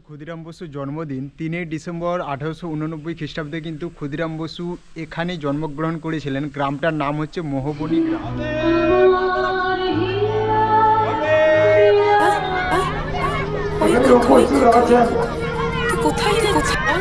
ক্ষুদিরাম বসুর জন্মদিন তিনই ডিসেম্বর আঠারোশো উননব্বই খ্রিস্টাব্দে কিন্তু ক্ষুদিরাম বসু এখানে জন্মগ্রহণ করেছিলেন গ্রামটার নাম হচ্ছে মোহবনী গ্রাম কোথায় কোথায় কোথায়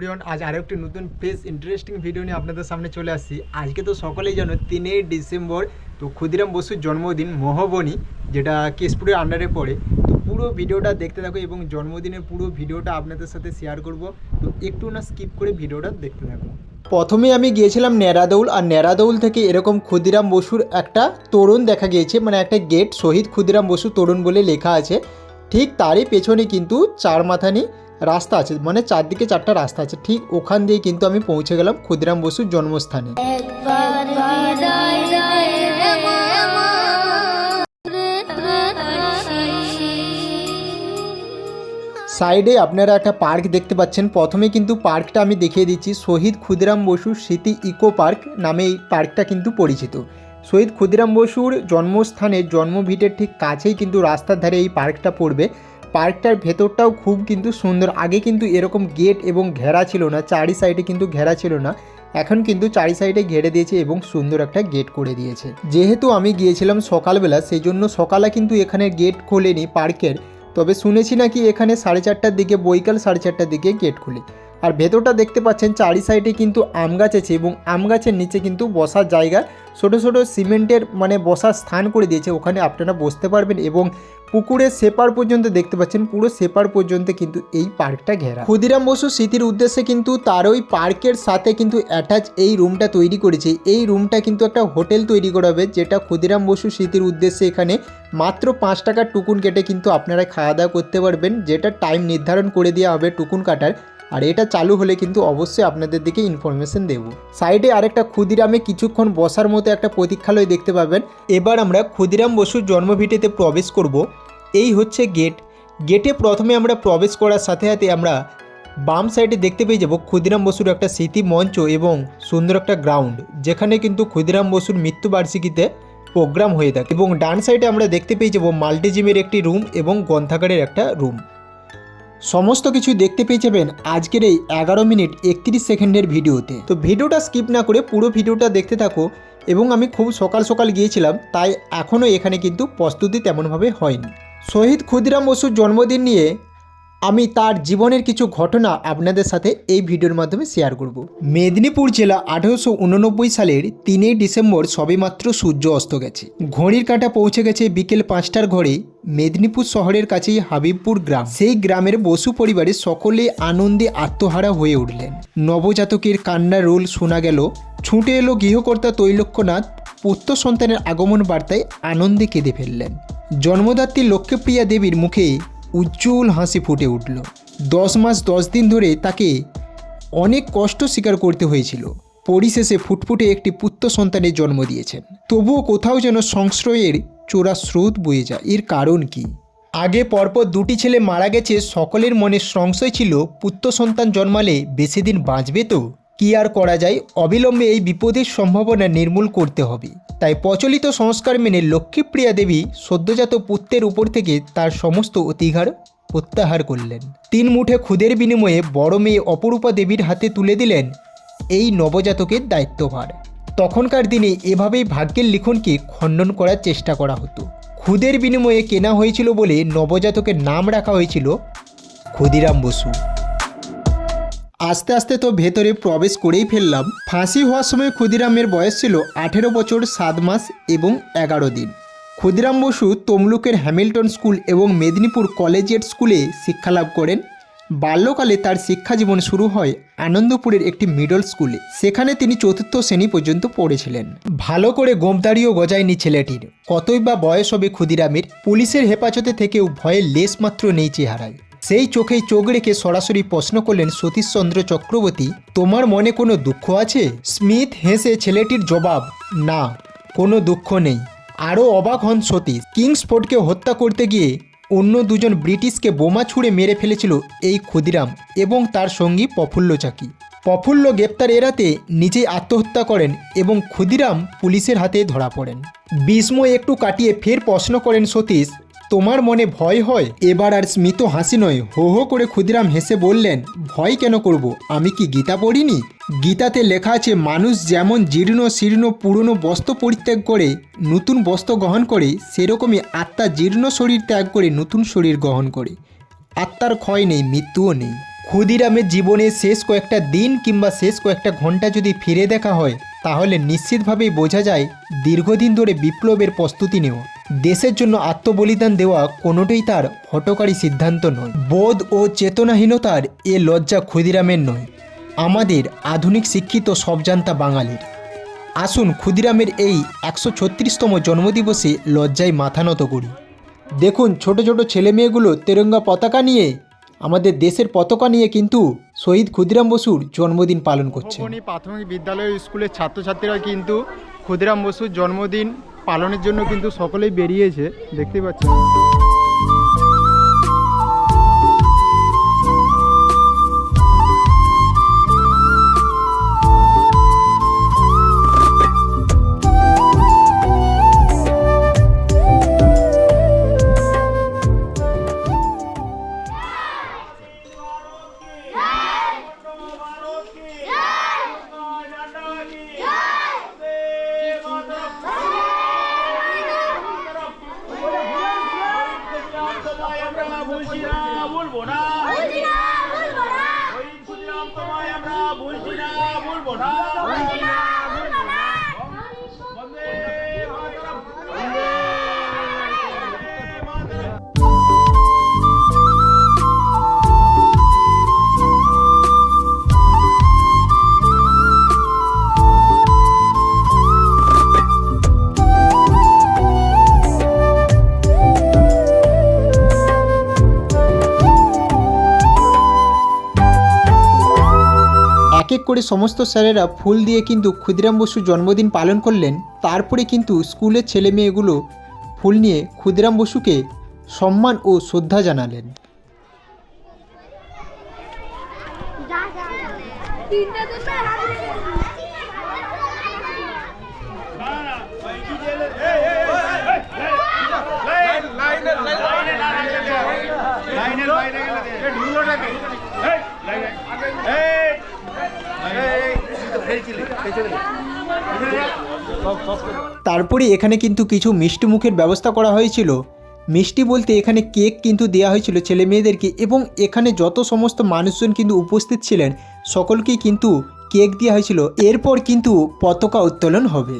এভরিওয়ান, আজ আরও একটি নতুন ফ্রেশ ইন্টারেস্টিং ভিডিও নিয়ে আপনাদের সামনে চলে আসছি। আজকে তো সকলেই জানো, তিনই ডিসেম্বর, তো ক্ষুদিরাম বসুর জন্মদিন মোহবনী, যেটা কেশপুরের আন্ডারে পড়ে। তো পুরো ভিডিওটা দেখতে থাকো এবং জন্মদিনের পুরো ভিডিওটা আপনাদের সাথে শেয়ার করব। তো একটু না স্কিপ করে ভিডিওটা দেখতে থাকো। প্রথমে আমি গিয়েছিলাম নেরাদৌল, আর নেরাদৌল থেকে এরকম ক্ষুদিরাম বসুর একটা তরুণ দেখা গিয়েছে মানে একটা গেট শহীদ ক্ষুদিরাম বসু তরুণ বলে লেখা আছে। ঠিক তারই পেছনে কিন্তু চার মাথানি রাস্তা আছে মানে চারদিকে চারটা রাস্তা আছে। ঠিক ওখান দিয়ে কিন্তু আমি পৌঁছে গেলাম ক্ষুদিরাম বসুর জন্মস্থানে। সাইডে আপনারা একটা পার্ক দেখতে পাচ্ছেন। প্রথমে কিন্তু পার্কটা আমি দেখিয়ে দিচ্ছি। শহীদ ক্ষুদিরাম বসুর স্মৃতি ইকো পার্ক নামে এই পার্কটা কিন্তু পরিচিত। শহীদ ক্ষুদিরাম বসুর জন্মস্থানে জন্মভিটের ঠিক কাছেই কিন্তু রাস্তার ধারে এই পার্কটা পড়বে। পার্কটার ভেতরটাও খুব কিন্তু সুন্দর। আগে কিন্তু এরকম গেট এবং ঘেরা ছিল না, চারি সাইডে কিন্তু ঘেরা ছিল না। এখন কিন্তু চারি সাইডে ঘেরে দিয়েছে এবং সুন্দর একটা গেট করে দিয়েছে। যেহেতু আমি গিয়েছিলাম সকালবেলা সেই জন্য সকালে কিন্তু এখানে গেট খোলেনি পার্কের। তবে শুনেছি নাকি এখানে সাড়ে চারটার দিকে বৈকাল সাড়ে চারটার দিকে গেট খুলে। আর ভেতরটা দেখতে পাচ্ছেন চারি সাইডে কিন্তু আম গাছ আছে এবং আম গাছের নিচে কিন্তু বসার জায়গা। ছোটো ছোটো সিমেন্টের মানে বসার স্থান করে দিয়েছে, ওখানে আপনারা বসতে পারবেন এবং পুকুরের সেপার পর্যন্ত দেখতে পাচ্ছেন, পুরো সেপার পর্যন্ত কিন্তু এই পার্কটা ঘেরা। ক্ষুদিরাম বসু স্মৃতির উদ্দেশ্যে কিন্তু তার ওই পার্কের সাথে কিন্তু অ্যাটাচ এই রুমটা তৈরি করেছে। এই রুমটা কিন্তু একটা হোটেল তৈরি করা হবে যেটা ক্ষুদিরাম বসু স্মৃতির উদ্দেশ্যে এখানে মাত্র পাঁচ টাকার টুকুন কেটে কিন্তু আপনারা খাওয়া দাওয়া করতে পারবেন, যেটা টাইম নির্ধারণ করে দেওয়া হবে টুকুন কাটার। আর এটা চালু হলে কিন্তু অবশ্যই আপনাদের দিকে ইনফরমেশন দেব। সাইডে আরেকটা ক্ষুদিরামে কিছুক্ষণ বসার মতো একটা প্রতীক্ষালয় দেখতে পাবেন। এবার আমরা ক্ষুদিরাম বসুর জন্মভিটেতে প্রবেশ করব। এই হচ্ছে গেট গেটে প্রথমে আমরা প্রবেশ করার সাথে সাথে আমরা বাম সাইডে দেখতে পেয়ে যাব ক্ষুদিরাম বসুর একটা স্মৃতি মঞ্চ এবং সুন্দর একটা গ্রাউন্ড যেখানে কিন্তু ক্ষুদিরাম বসুর মৃত্যুবার্ষিকীতে প্রোগ্রাম হয়ে থাকে। এবং ডান সাইডে আমরা দেখতে পেয়ে যাব মাল্টিজিমের একটি রুম এবং গ্রন্থাগারের একটা রুম সমস্ত কিছু দেখতে পেয়ে যাবেন আজকের এই এগারো মিনিট একত্রিশ সেকেন্ডের ভিডিওতে। তো ভিডিওটা স্কিপ না করে পুরো ভিডিওটা দেখতে থাকো এবং আমি খুব সকাল সকাল গিয়েছিলাম, তাই এখনও এখানে কিন্তু প্রস্তুতি তেমনভাবে হয়নি। শহীদ ক্ষুদিরাম বসুর জন্মদিন নিয়ে আমি তার জীবনের কিছু ঘটনা আপনাদের সাথে এই ভিডিওর মাধ্যমে শেয়ার করব। মেদিনীপুর জেলা আঠেরোশো উননব্বই সালের তিনই ডিসেম্বর সবেমাত্র সূর্য অস্ত গেছে। ঘড়ির কাঁটা পৌঁছে গেছে বিকেল পাঁচটার ঘরে মেদিনীপুর শহরের কাছেই হাবিবপুর গ্রাম। সেই গ্রামের বসু পরিবারের সকলে আনন্দে আত্মহারা হয়ে উঠলেন। নবজাতকের কান্নার রোল শোনা গেল। ছুটে এলো গৃহকর্তা তৈলক্যনাথ পুত্র সন্তানের আগমন বার্তায় আনন্দে কেঁদে ফেললেন। জন্মদাত্রী লক্ষ্মীপ্রিয়া দেবীর মুখে উজ্জ্বল হাসি ফুটে উঠল। দশ মাস দশ দিন ধরে তাকে অনেক কষ্ট স্বীকার করতে হয়েছিল। পরিশেষে ফুটফুটে একটি পুত্র সন্তানের জন্ম দিয়েছেন। তবুও কোথাও যেন সংশ্রয়ের চোরা স্রোত বয়ে যায়। এর কারণ কি? আগে পরপর দুটি ছেলে মারা গেছে, সকলের মনে সংশয় ছিল, পুত্র সন্তান জন্মালে বেশি দিন বাঁচবে তো? কি আর করা যায়? অবিলম্বে এই বিপদের সম্ভাবনা নির্মূল করতে হবে। তাই প্রচলিত সংস্কার মেনে লক্ষ্মীপ্রিয়া দেবী সদ্যজাত পুত্রের উপর থেকে তার সমস্ত অতিঘার প্রত্যাহার করলেন। তিন মুঠে খুদের বিনিময়ে বড় মেয়ে অপরূপা দেবীর হাতে তুলে দিলেন এই নবজাতকের দায়িত্বভার। তখনকার দিনে এভাবেই ভাগ্যের লিখনকে খণ্ডন করার চেষ্টা করা হতো। খুদের বিনিময়ে কেনা হয়েছিল বলে নবজাতকের নাম রাখা হয়েছিল ক্ষুদিরাম বসু। আস্তে আস্তে তো ভেতরে প্রবেশ করেই ফেললাম। ফাঁসি হওয়ার সময় ক্ষুদিরামের বয়স ছিল আঠেরো বছর, সাত মাস এবং এগারো দিন। ক্ষুদিরাম বসু তমলুকের হ্যামিল্টন স্কুল এবং মেদিনীপুর কলেজিয়েট স্কুলে শিক্ষালাভ করেন। বাল্যকালে তার শিক্ষা জীবন শুরু হয় আনন্দপুরের একটি মিডল স্কুলে। সেখানে তিনি চতুর্থ শ্রেণি পর্যন্ত পড়েছিলেন। ভালো করে গোমদাড়িও গজায়নি ছেলেটির। কতই বা বয়স হবে ক্ষুদিরামের, পুলিশের হেফাজতে থেকেও ভয়ে লেশ মাত্র নেই চেহারায়। সেই চোখেই চোখ রেখে সরাসরি প্রশ্ন করলেন সতীশচন্দ্র চক্রবর্তী, তোমার মনে কোনো দুঃখ আছে? স্মিথ হেসে ছেলেটির জবাব, না, কোনো দুঃখ নেই। আরও অবাক হন সতীশ। কিংসফোর্ডকে হত্যা করতে গিয়ে অন্য দুজন ব্রিটিশকে বোমা ছুঁড়ে মেরে ফেলেছিল এই ক্ষুদিরাম এবং তার সঙ্গী প্রফুল্ল চাকি। প্রফুল্ল গ্রেপ্তার এড়াতে নিজেই আত্মহত্যা করেন এবং ক্ষুদিরাম পুলিশের হাতে ধরা পড়েন। বিস্ময় একটু কাটিয়ে ফের প্রশ্ন করেন সতীশ তোমার মনে ভয় হয়? এবার আর স্মিত হাসি নয়। হো হো করে ক্ষুদিরাম হেসে বললেন, ভয় কেন করব? আমি কি গীতা পড়িনি? গীতাতে লেখা আছে, মানুষ যেমন জীর্ণ, শীর্ণ, পুরনো বস্ত্র পরিত্যাগ করে, নতুন বস্ত্র গ্রহণ করে, সেরকমই আত্মা জীর্ণ শরীর ত্যাগ করে, নতুন শরীর গ্রহণ করে। আত্মার ক্ষয় নেই, মৃত্যুও নেই। ক্ষুদিরামের জীবনে শেষ কয়েকটা দিন কিংবা শেষ কয়েকটা ঘণ্টা যদি ফিরে দেখা হয়, তাহলে নিশ্চিতভাবেই বোঝা যায়, দীর্ঘদিন ধরে বিপ্লবের প্রস্তুতি নেওয়া। দেশের জন্য আত্মবলিদান দেওয়া কোনোটাই তার হটকারী সিদ্ধান্ত নয়। বোধ ও চেতনাহীনতার এ লজ্জা ক্ষুদিরামের নয়। আমাদের আধুনিক শিক্ষিত সবজান্তা বাঙালির। আসুন ক্ষুদিরামের এই একশো ছত্রিশতম জন্মদিবসে লজ্জায় মাথা নত করি। দেখুন ছোট ছোট ছেলে মেয়েগুলো তেরঙ্গা পতাকা নিয়ে, আমাদের দেশের পতাকা নিয়ে কিন্তু শহীদ ক্ষুদিরাম বসুর জন্মদিন পালন করছে প্রাথমিক বিদ্যালয় স্কুলের ছাত্রছাত্রীরা কিন্তু ক্ষুদিরাম বসুর জন্মদিন পালনের জন্য কিন্তু সকলেই বেরিয়েছে দেখতেই পাচ্ছেন। Bonao. করে সমস্ত স্যারেরা ফুল দিয়ে কিন্তু ক্ষুদিরাম বসুর জন্মদিন পালন করলেন তারপরে কিন্তু স্কুলের ছেলে মেয়েগুলো ফুল নিয়ে ক্ষুদিরাম বসুকে সম্মান ও শ্রদ্ধা জানালেন লাইনের বাইরে গেলে দে। এই ঢুলোটাকে। এই, লাইনে। এই, এই, তুই তো ফেলছিলি, ফেলছিলি। সব, সব করে। তারপরে এখানে কিন্তু কিছু মিষ্টি মুখের ব্যবস্থা করা হয়েছিল। মিষ্টি বলতে এখানে কেক কিন্তু দেয়া হয়েছিল ছেলে মেয়েদেরকে এবং এখানে যত সমস্ত মানুষজন কিন্তু উপস্থিত ছিলেন, সকলকেই কিন্তু কেক দেওয়া হয়েছিল। এরপর কিন্তু পতাকা উত্তোলন হবে।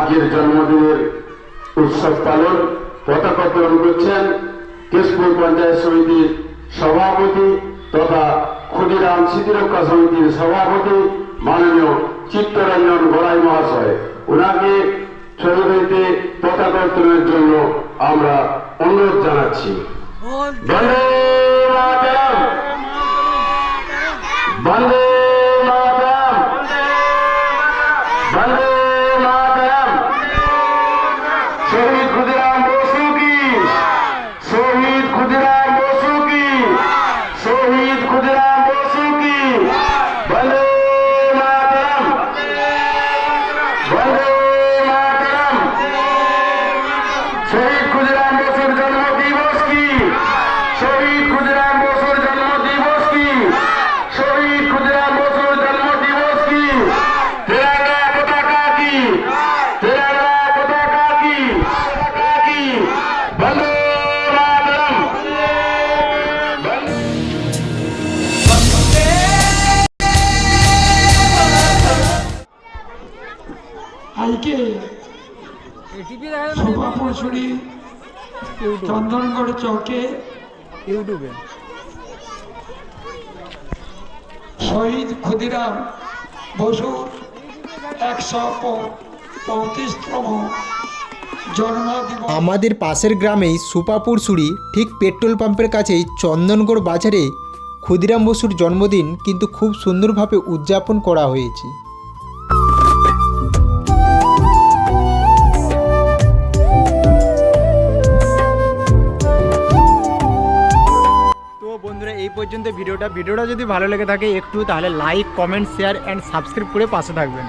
আজকের জন্মদিনের উৎসব পালন পতাকা উত্তোলন করছেন কেশপুর পঞ্চায়েত সমিতির সভাপতি তথা ক্ষুদিরাম স্মৃতিরক্ষা সমিতির সভাপতি মাননীয় চিত্তরঞ্জন গড়াই মহাশয়। ওনাকে শহীদ পতাকা উত্তোলনের জন্য আমরা অনুরোধ জানাচ্ছি। বন্দে মাতরম! বন্দে আজকে শোভা পশুরি চন্দনগড় চকে ইউটিউবে। শহীদ ক্ষুদিরাম বসুর একশো পঁয়ত্রিশতম আমাদের পাশের গ্রামেই সুপাপুর সুড়ি ঠিক পেট্রোল পাম্পের কাছেই চন্দনগড় বাজারে ক্ষুদিরাম বসুর জন্মদিন কিন্তু খুব সুন্দরভাবে উদযাপন করা হয়েছে। বন্ধুরা, এই পর্যন্ত ভিডিওটা। ভিডিওটা যদি ভালো লেগে থাকে একটু, তাহলে like comment share and subscribe করে পাশে থাকবেন।